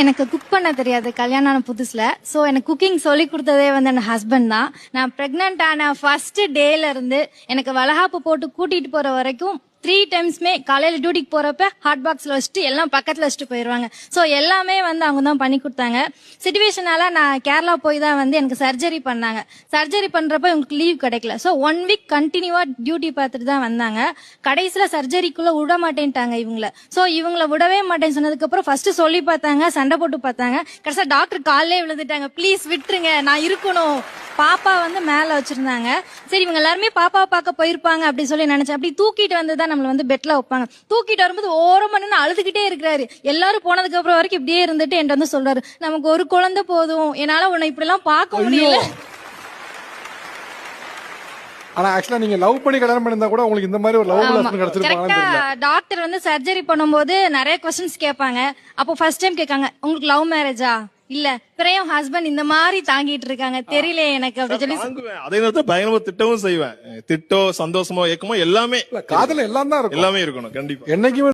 எனக்கு குக் பண்ண தெரியாது கல்யாணம் ஆன புதுசுல. ஸோ எனக்கு குக்கிங் சொல்லி கொடுத்ததே வந்து என் ஹஸ்பண்ட் தான். நான் ப்ரெக்னென்ட் ஆன ஃபர்ஸ்ட் டேல இருந்து எனக்கு வளகாப்பு போட்டு கூட்டிட்டு போற வரைக்கும் த்ரீ டைம்ஸ்மே காலையில் டியூட்டிக்கு போகிறப்ப ஹாட் பாக்ஸில் வச்சுட்டு எல்லாம் பக்கத்தில் வச்சுட்டு போயிடுவாங்க ஸோ எல்லாமே வந்து அவங்க தான் பண்ணி கொடுத்தாங்க. சுச்சுவேஷனால நான் கேரளா போய் தான் வந்து எனக்கு சர்ஜரி பண்ணாங்க. சர்ஜரி பண்ணுறப்ப இவங்களுக்கு லீவ் கிடைக்கல. ஸோ ஒன் வீக் கண்டினியூவாக டியூட்டி பார்த்துட்டு தான் வந்தாங்க. கடைசியில் சர்ஜரிக்குள்ளே விட மாட்டேன்ட்டாங்க இவங்கள. ஸோ இவங்கள விடவே மாட்டேன்னு சொன்னதுக்கப்புறம் ஃபஸ்ட்டு சொல்லி பார்த்தாங்க சண்டை போட்டு பார்த்தாங்க. கடைசியாக டாக்டர் காலையிலே விழுந்துட்டாங்க. ப்ளீஸ் விட்டுருங்க நான் இருக்கணும். பாப்பா வந்து மேல வச்சிருந்தாங்க. சரி இவங்க எல்லாருமே பாப்பா பார்க்க போயிருப்பாங்க அப்படி சொல்லி நினைச்சேன். அப்படி தூக்கிட்டு வந்து தான் நம்மள வந்து பெட்ல வைப்பாங்க. தூக்கிட்டு வரும்போது ஓரமா நின்னு அழுதுகிட்டே இருக்கிறாரு. எல்லாரும் போனதுக்கு அப்புறம் வரைக்கும் இப்படியே இருந்துட்டு என்கிட்ட வந்து சொல்றாரு. நமக்கு ஒரு குழந்தை போதும். என்னால உன்னை இப்படி எல்லாம் பார்க்க முடியல. ஆனா ஆக்சுவலா நீங்க லவ் பண்ணி கல்யாணம் பண்ணிருந்தா கூட உங்களுக்கு இந்த மாதிரி ஒரு லவ் லெசன் தெரியல. டாக்டர் வந்து சர்ஜரி பண்ணும்போது நிறைய கொஸ்டின்ஸ் கேட்பாங்க. அப்போ ஃபர்ஸ்ட் டைம் கேட்காங்க உங்களுக்கு லவ் மேரேஜா இல்ல பிறையும் ஹஸ்பண்ட் இந்த மாதிரி தாங்கிட்டு இருக்காங்க. தெரியல எனக்கு அப்படி சொல்லி. தாங்குவேன். அதே நேரத்தில் பயங்கரமா திட்டவும் செய்வேன். திட்டோ சந்தோஷமோ ஏக்கமோ எல்லாமே காதல எல்லாம் தான் இருக்கும். எல்லாமே இருக்கணும் கண்டிப்பா. என்னைக்குமே